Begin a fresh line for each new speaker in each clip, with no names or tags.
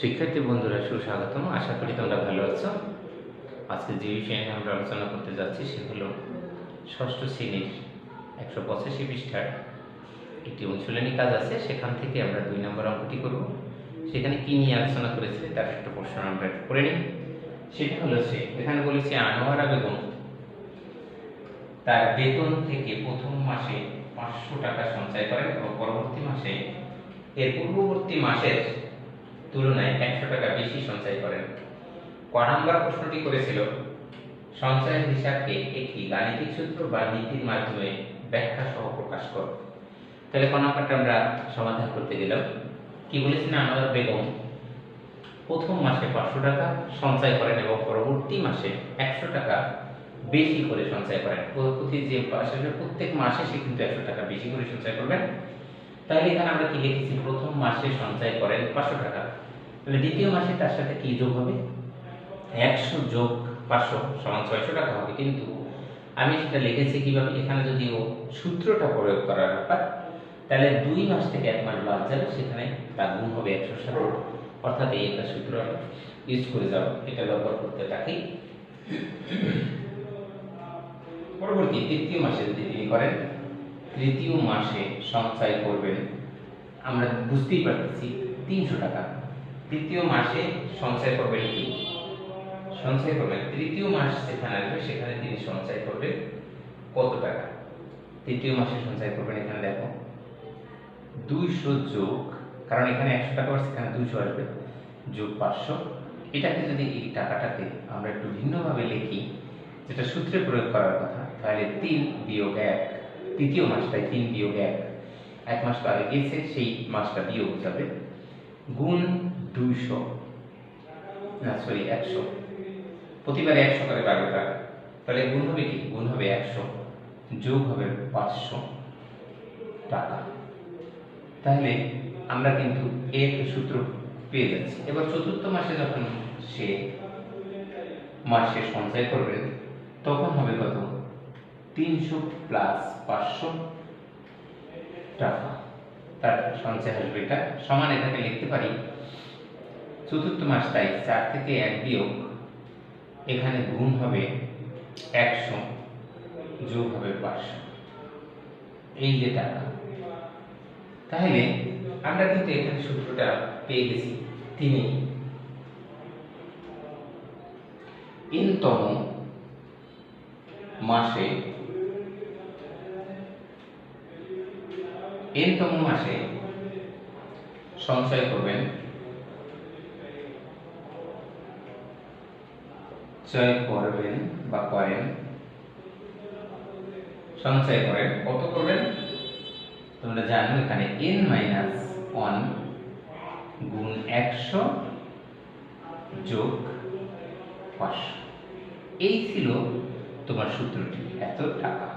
শিক্ষার্থী বন্ধুরা, সুস্বাগতম। আশা করি তোমরা ভালো আছো। আজকে যে বিষয় আমরা আলোচনা করতে যাচ্ছি, সে হলো ষষ্ঠ শ্রেণির একশো পঁচাশি পৃষ্ঠার একটি অনুশীলনী কাজ আছে। সেখান থেকে আমরা দুই নম্বর অঙ্কটি করব। সেখানে কি নিয়ে আলোচনা করেছে, তার একটা প্রশ্ন আমরা করে নিই। সেটা হলো সে, এখানে বলেছে, আনোয়ারা বেগম তার বেতন থেকে প্রথম মাসে পাঁচশো টাকা সঞ্চয় করেন এবং পরবর্তী মাসে, এর পূর্ববর্তী মাসের তুলনায় একশো টাকা বেশি সঞ্চয় করেন। ক নাম্বার প্রশ্নটি করেছিল, সঞ্চয়ের হিসাবকে একটি গাণিতিক সূত্র বা নীতির মাধ্যমে ব্যাখ্যা সহ প্রকাশ কর। তাহলে ক নাম্বারটা আমরা সমাধান করতে গেলাম। কি বলেছেন আনোয়ার বেগম? প্রথম মাসে পাঁচশো টাকা সঞ্চয় করেন এবং পরবর্তী মাসে একশো টাকা বেশি করে সঞ্চয় করেন। প্রতি যে মাসে প্রত্যেক মাসে সে কিন্তু একশো টাকা বেশি করে সঞ্চয় করবেন। তাহলে এখানে আমরা কি লিখেছি? প্রথম মাসে সঞ্চয় করেন পাঁচশো টাকা। তাহলে দ্বিতীয় মাসে তার সাথে কি যোগ হবে? একশো যোগ পাঁচশো সমান ছয়শো টাকা হবে। কিন্তু আমি সেটা লিখেছি কীভাবে? এখানে যদি ও সূত্রটা প্রয়োগ করার ব্যাপার, তাহলে দুই মাস থেকে এক মাস বাদ যাবে, সেখানে তার গুণ হবে একশোর সাথে অর্থাৎ এই একটা সূত্র ইউজ করে যাব, এটা ব্যবহার করতে থাকি। পরবর্তী তৃতীয় মাসে যদি তিনি করেন, তৃতীয় মাসে সঞ্চয় করবেন, আমরা বুঝতেই পারতেছি তিনশো টাকা। তৃতীয় মাসে সঞ্চয় করবেন কি? সঞ্চয় করবেন তৃতীয় মাস যেখানে আসবে, সেখানে তিনি সঞ্চয় করবেন কত টাকা? তৃতীয় মাসে সঞ্চয় করবেন এখানে দেখো। দুইশো যোগ, কারণ এখানে একশো টাকা আছে সেখানে দুইশো আসবে, যোগ পাঁচশো। এটাকে যদি এই টাকাটাকে আমরা একটু ভিন্নভাবে লিখি, যেটা সূত্রে প্রয়োগ করার কথা, তাহলে তিন বিয়োগ এক, তৃতীয় মাসটায় তিন বিয়োগ এক। এক মাস আগে গেছে, সেই মাসটা বিয়োগ যাবে। গুণ দুইশো। না একশো। প্রতিবারে একশো করে বাড়বে টাকা তাহলে গুণ হবে কি? গুণ হবে একশো। যোগ হবে পাঁচশো টাকা। তাহলে আমরা কিন্তু এ একটা সূত্র পেয়ে যাচ্ছি। এবার চতুর্থ মাসে যখন সে মাসে সঞ্চয় করবে, তখন হবে কত? তিনশো প্লাস পাঁচশো টাকা। তার সঞ্চয় আসবে এটা। সমান এটাকে লিখতে পারি চতুর্থ মাস, তাই চার থেকে এক বিয়োগ এখানে গুণ হবে একশো যোগ হবে পাঁচশো। এই যে টাকা। তাহলে আমরা কিন্তু এখানে সূত্রটা পেয়ে গেছি তিনি। ইনতম মাসে, এনতম মাসে সঞ্চয় করবেন চয় করবেন বা করেন, সঞ্চয় করেন, কত করবেন? তোমরা জানো এখানে এন মাইনাস ওয়ান গুণ একশো যোগ পাঁচশো। এই ছিল তোমার সূত্রটি। এত টাকা।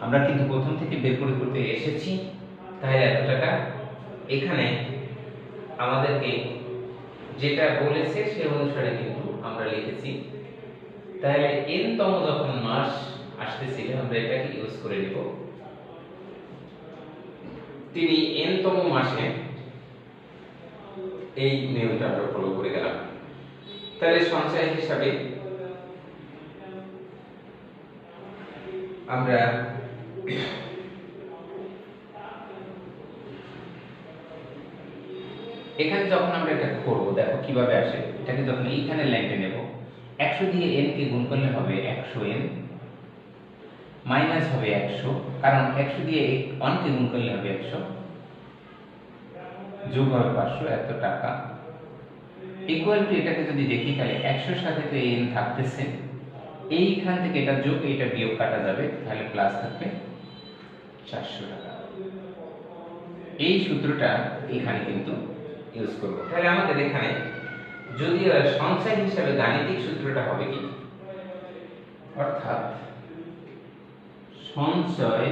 আমরা কিন্তু প্রথম থেকে বের করে করতে এসেছি, তাহলে এত টাকা। এখানে আমাদেরকে যেটা বলেছে সে অনুসারে কিন্তু আমরা লিখেছি। তাহলে এন তম যখন মাস আসতেছিল, আমরা এটাকে ইউজ করে নিব। তিনি এন তম মাসে এই নিয়মটা আমরা ফলো করে গেলাম। তাহলে সঞ্চয় হিসাবে আমরা এখানে যখন আমরা এটা করব, দেখো কীভাবে আসে, এটাকে যখন এইখানে লাইনটা নেব, একশো দিয়ে এন কে গুণ করলে হবে একশো এন মাইনাস হবে একশো, কারণ একশো দিয়ে ওয়ানকে গুণ করলে হবে একশো, যোগ হবে পাঁচশো, এত টাকা। ইকুয়াল টু এটাকে যদি দেখি, তাহলে একশোর সাথে তো এন থাকতেছে। এইখান থেকে এটা যোগ এটা বিয়োগ কাটা যাবে, তাহলে প্লাস থাকবে চারশো টাকা। এই সূত্রটা এখানে কিন্তু ইউজ করব। তাহলে আমাদের এখানে যদি সঞ্চয় হিসাবে গাণিতিক সূত্রটা হবে কি? অর্থাৎ সঞ্চয়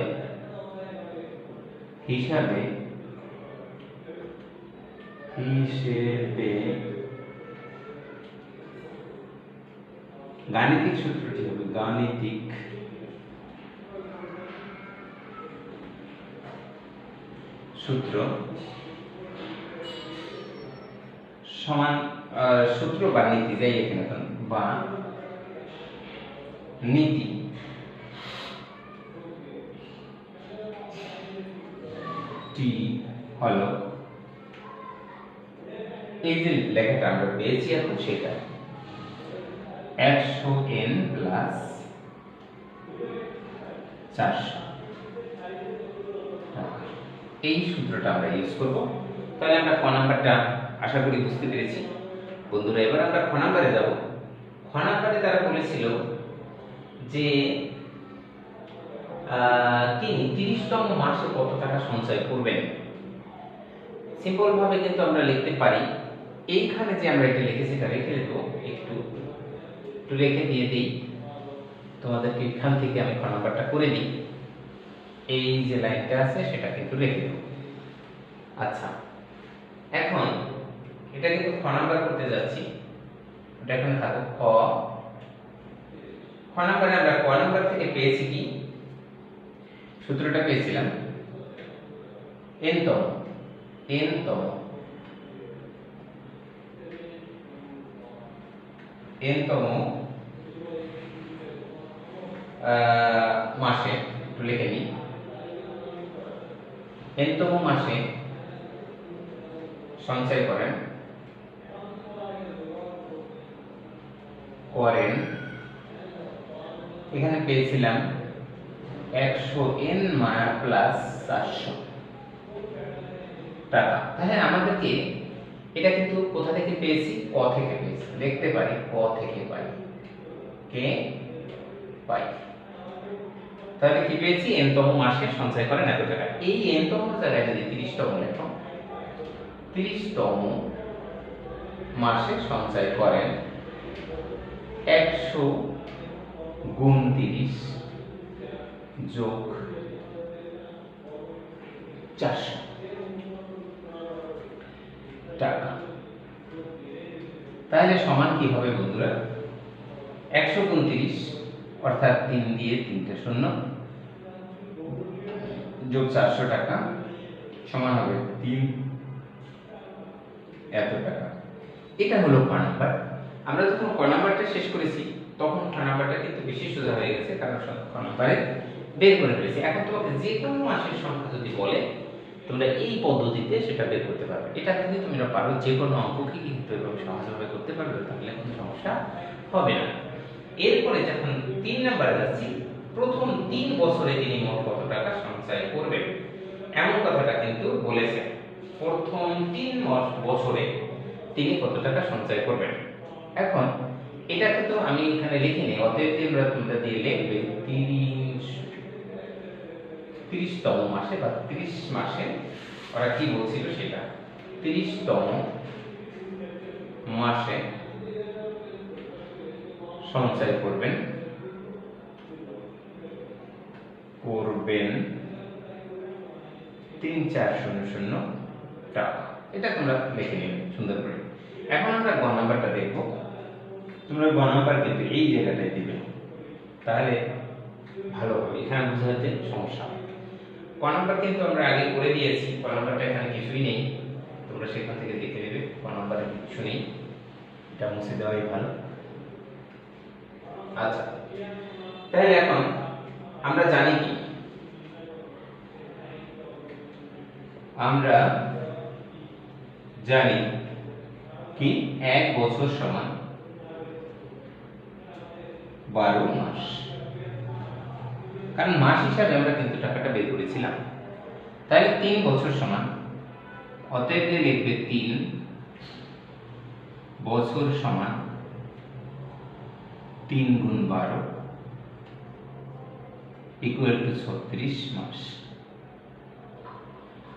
হিসাবে হিসেবে গাণিতিক সূত্রটি হবে গাণিতিক সূত্র সমান সূত্র বা নীতি, যাই এখন বা নীতি। টি হলো, এই যে লেখাটা আমরা পেয়েছি এখন সেটা, একশো এন প্লাস চারশো এই সূত্রটা আমরা ইউজ করব। তাহলে আমরা ক নাম্বারটা আশা করি বুঝতে পেরেছি। বন্ধুরা, এবার আমরা খ নাম্বারে যাব। খ নাম্বারে তারা বলেছিল যে তিনি তিরিশতম মাসে কত টাকা সঞ্চয় করবেন? সিম্পল ভাবে কিন্তু আমরা লিখতে পারি। এইখানে যে আমরা এটা লিখেছি, এটা রেখে দেবো। একটু একটু রেখে দিয়ে দিই। তোমাদেরকে এখান থেকে আমি খ নাম্বারটা করে দিই এই যে লাইনটা আছে সেটা কিন্তু রেখে দেবো। আচ্ছা এখন এটা কিন্তু খ নাম্বার করতে যাচ্ছি। ওটা এখানে থাকুক খ। খ নাম্বারে আমরা ক নাম্বার থেকে পেয়েছি কি? সূত্রটা পেয়েছিলাম। এন তম এন তম এন তম মাসে, একটু লিখে নিই। এনতম মাসে সঞ্চয় করেন। করেন এখানে পেয়েছিলাম একশো এন মায়া প্লাস চারশো টাকা। তাহলে আমাদেরকে এটা কিন্তু কোথা থেকে পেয়েছি? ক থেকে পেয়েছি। লিখতে পারি, ক থেকে পাই। কে? পাই। তাহলে কি পেয়েছি? এনতম মাসে সঞ্চয় করেন এত টাকা। এই এনতম জায়গায় যদি তিরিশতম লেখো, তিরিশতম মাসে সঞ্চয় করেন একশো গুণ তিরিশ যোগ চারশো টাকা। তাহলে সমান কি হবে বন্ধুরা? একশো গুণ তিরিশ অর্থাৎ তিন দিয়ে তিনটে শূন্য যোগ চারশো টাকা সমান হবে তিন। এত টাকা। এটা হলো নাম্বার। আমরা যখন ক নাম্বারটা শেষ করেছি, তখন খ নাম্বারটা কিন্তু বেশি সোজা হয়ে গেছে, কারণ খ নাম্বারে বের করে ফেলেছি। এখন তোমাকে যে কোনো মাসের সংখ্যা যদি বলে, তোমরা এই পদ্ধতিতে সেটা বের করতে পারবে। এটা যদি তোমরা পারো যে কোনো অঙ্ককে কিন্তু এভাবে সহজভাবে করতে পারবে, তাহলে কোনো সমস্যা হবে না। এরপরে যখন তিন নাম্বারে যাচ্ছি, প্রথম তিন বছরে তিনি মোট কত টাকা সঞ্চয় করবেন? এমন কথাটা কিন্তু বলেছে। প্রথম তিন বছরে তিনি কত টাকা সঞ্চয় করবেন? এখন, এটা কিন্তু আমি এখানে লিখিনি, অতএব তোমরা তোমরা দিয়ে লিখবে তিরিশ, তিরিশতম মাসে বা তিরিশ মাসে, ওরা কি বলছিল সেটা? তিরিশতম মাসে সঞ্চয় করবেন করবেন তিন চার শূন্য শূন্য টাকা। এটা তোমরা লিখে নেবে সুন্দর করে। এখন আমরা গ নাম্বারটা দেখব। তোমরা গ নাম্বার কিন্তু এই জায়গাটায় দিবে। তাহলে ভালো হবে। এখানে হচ্ছে সমস্যা। হবে। ক কিন্তু আমরা আগে করে দিয়েছি। ক নাম্বারটা এখানে কিছুই নেই। তোমরা সেখান থেকে দেখে নেবে। ক কিছু নেই। এটা মুছে দেওয়াই ভালো। আচ্ছা। তাহলে এখন আমরা জানি কি? আমরা জানি কি? এক বছর সমান বারো মাস। কারণ মাস হিসাবে আমরা কিন্তু টাকাটা বের করেছিলাম। তাহলে তিন বছর সমান। অতএব দিয়ে লিখবে তিন বছর সমান তিন গুণ বারো ইকুয়াল টু ছত্রিশ মাস।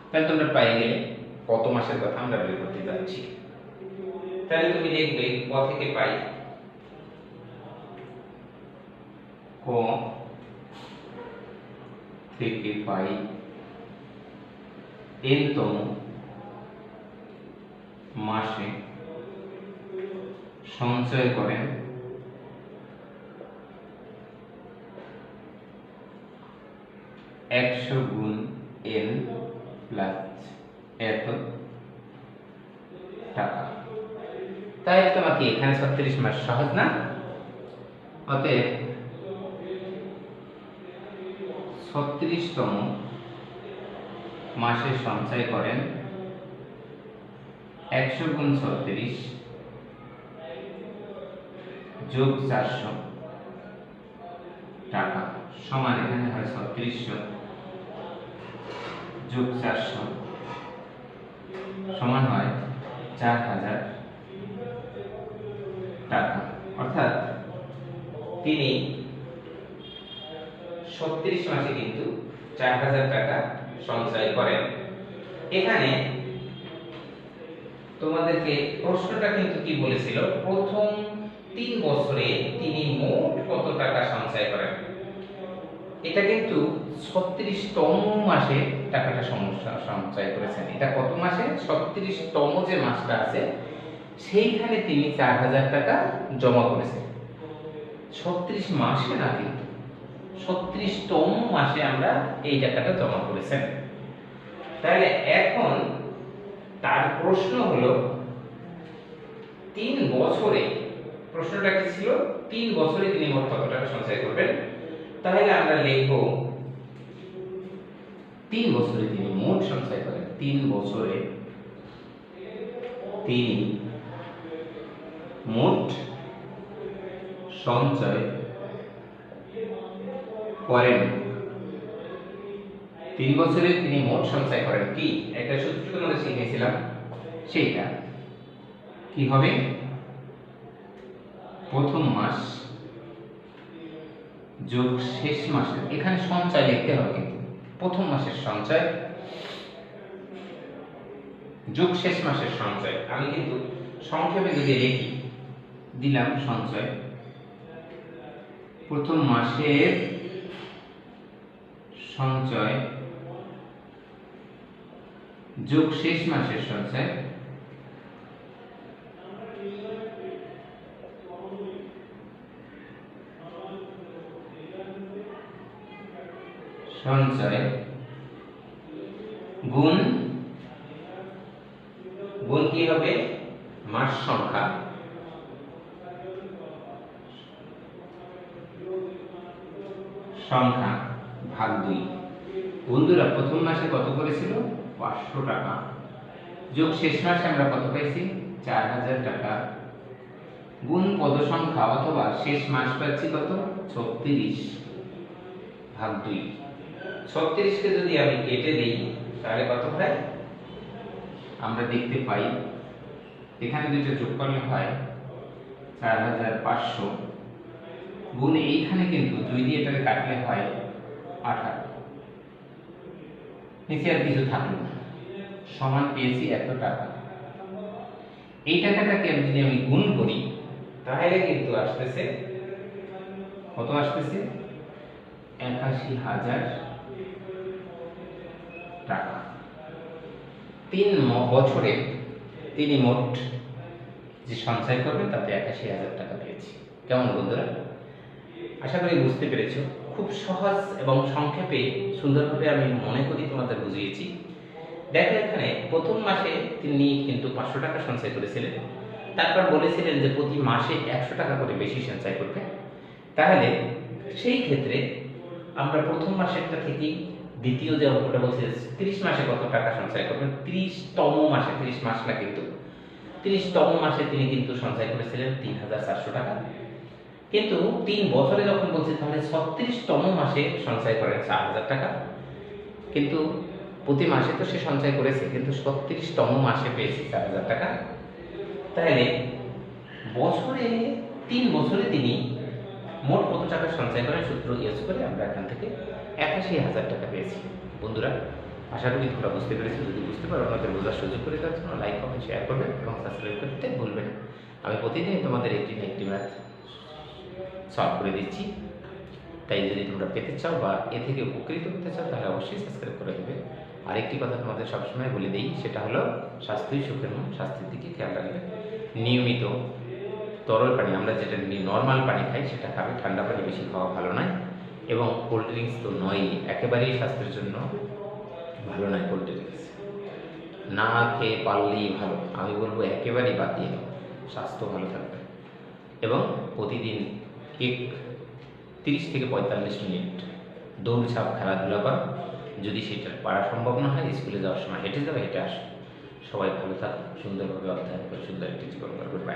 তাহলে তোমরা পাই গেলে কত মাসের কথা আমরা বের করতে যাচ্ছি। তাহলে তুমি লিখবে ক থেকে পাই? ক থেকে পাই এনতম মাসে সঞ্চয় করেন একশো গুণ এন প্লাস এত টাকা। তাহলে তোমাকে এখানে ছত্রিশ মাস সহজ না? অতএব ছত্রিশতম মাসে সঞ্চয় করেন একশো গুণ ছত্রিশ যোগ চারশো টাকা। সমান এখানে হয় ছত্রিশশো যোগ চারশো। সমান হয় চার হাজার টাকা। অর্থাৎ তিনি ছত্রিশ মাসে কিন্তু চার হাজার টাকা সঞ্চয় করেন। এখানে তোমাদেরকে প্রশ্নটা কিন্তু কি বলেছিল? প্রথম তিন বছরে তিনি মোট কত টাকা সঞ্চয় করেন? এটা কিন্তু ছত্রিশতম মাসে টাকাটা সমস্যা, সঞ্চয় করেছেন। এটা কত মাসে? ছত্রিশতম যে মাসটা আছে, সেইখানে তিনি চার হাজার টাকা জমা করেছেন। ছত্রিশ মাসে না কিন্তু ছত্রিশতম মাসে আমরা এই টাকাটা জমা করেছেন। তাহলে এখন তার প্রশ্ন হলো, তিন বছরে, প্রশ্নটা কি ছিল? তিন বছরে তিনি মোট কত টাকা সঞ্চয় করবেন? তাহলে আমরা লিখব, তিন বছরে তিনি মোট সঞ্চয় করেন। তিন বছরে তিনি মোট সঞ্চয় করেন। তিন বছরে তিনি মোট সঞ্চয় করেন। কি? একটা সূত্র তোমাদের শিখেছিলাম সেইটা। কি হবে? প্রথম মাস, যোগ শেষ মাসের এখানে সঞ্চয় লিখতে হবে কিন্তু। প্রথম মাসের সঞ্চয়, যোগ শেষ মাসের সঞ্চয়। আমি কিন্তু সংক্ষেপে যদি লিখি, দিলাম সঞ্চয়। প্রথম মাসের সঞ্চয়। যোগ শেষ মাসের সঞ্চয়। সঞ্চয়। গুণ। গুণ কি হবে? মাস সংখ্যা। সংখ্যা। ভাগ দুই বন্ধুরা, প্রথম মাসে কত করেছিল? পাঁচশো টাকা। যোগ শেষ মাসে আমরা কত পাইছি? চার হাজার টাকা। গুণ পদ সংখ্যা অথবা শেষ মাস পাচ্ছি কত? ছত্রিশ ভাগ দুই। ছত্রিশকে যদি আমি কেটে দিই, তাহলে কত হয়? আমরা দেখতে পাই, এখানে দুইটা যোগ করলে হয়, চার হাজার পাঁচশো। গুণ এইখানে কিন্তু দুই দিয়ে এটাকে কাটলে হয় আঠারো নিচে আর কিছু থাকল না। সমান পেয়েছি এত টাকা। এই টাকাটাকে আমি যদি আমি গুণ করি, তাহলে কিন্তু আসতেছে, কত আসতেছে? একাশি হাজার টাকা। তিন বছরে তিনি মোট যে সঞ্চয় করবেন তাতে একাশি হাজার টাকা পেয়েছি। কেমন বন্ধুরা? আশা করি বুঝতে পেরেছ। খুব সহজ এবং সংক্ষেপে সুন্দরভাবে আমি মনে করি তোমাদের বুঝিয়েছি। দেখো এখানে, প্রথম মাসে তিনি কিন্তু পাঁচশো টাকা সঞ্চয় করেছিলেন। তারপর বলেছিলেন যে প্রতি মাসে একশো টাকা করে বেশি সঞ্চয় করবে। তাহলে সেই ক্ষেত্রে আমরা প্রথম মাসেরটা থেকেই দ্বিতীয় যে অঙ্কটা বলছে, তিরিশ মাসে কত টাকা সঞ্চয় করবেন? তিরিশতম মাসে, তিরিশ মাস না কিন্তু, তিরিশতম মাসে তিনি কিন্তু সঞ্চয় করেছিলেন তিন হাজার চারশো টাকা। কিন্তু তিন বছরে যখন বলছি, তাহলে ছত্রিশতম মাসে সঞ্চয় করেন চার হাজার টাকা। কিন্তু প্রতি মাসে তো সে সঞ্চয় করেছে, কিন্তু ছত্রিশতম মাসে পেয়েছে চার হাজার টাকা। তাহলে বছরে, তিন বছরে তিনি মোট কত টাকা সঞ্চয় করেন সূত্র ইউজ করে আমরা এখান থেকে একাশি হাজার টাকা পেয়েছি। বন্ধুরা, আশা করি তোমরা বুঝতে পেরেছ। যদি বুঝতে পারো আমাদের বোঝার সুযোগ করে দেওয়ার জন্য লাইক কমেন্ট শেয়ার করবেন এবং সাবস্ক্রাইব করতে ভুলবেন। আমি প্রতিদিন তোমাদের একটি না একটি ম্যাথ সলভ করে দিচ্ছি। তাই যদি তোমরা পেতে চাও বা এ থেকে উপকৃত হতে চাও, তাহলে অবশ্যই সাবস্ক্রাইব করে দেবে। আরেকটি কথা তোমাদের সবসময় বলে দিই, সেটা হলো স্বাস্থ্যই সুখের মন স্বাস্থ্যের দিকে খেয়াল রাখবে। নিয়মিত তরল পানি, আমরা যেটা নর্মাল পানি খাই, সেটা খাবে। ঠান্ডা পানি বেশি খাওয়া ভালো নয়। এবং কোল্ড ড্রিঙ্কস তো নয়ই, একেবারেই স্বাস্থ্যের জন্য ভালো নয় কোল্ড ড্রিঙ্কস না খেয়ে পারলেই ভালো। আমি বলব একেবারেই বাদ দিয়ে স্বাস্থ্য ভালো থাকবে। এবং প্রতিদিন এক, তিরিশ থেকে পঁয়তাল্লিশ মিনিট। দৌড়ঝাঁপ খেলাধুলা কর। যদি সেটা পারা সম্ভব না হয়, স্কুলে যাওয়ার সময় হেঁটে যাবে, হেঁটে আস। সবাই ভালো থাক, সুন্দরভাবে অধ্যয়ন করে, সুন্দর একটি জীবন গড়বে বাই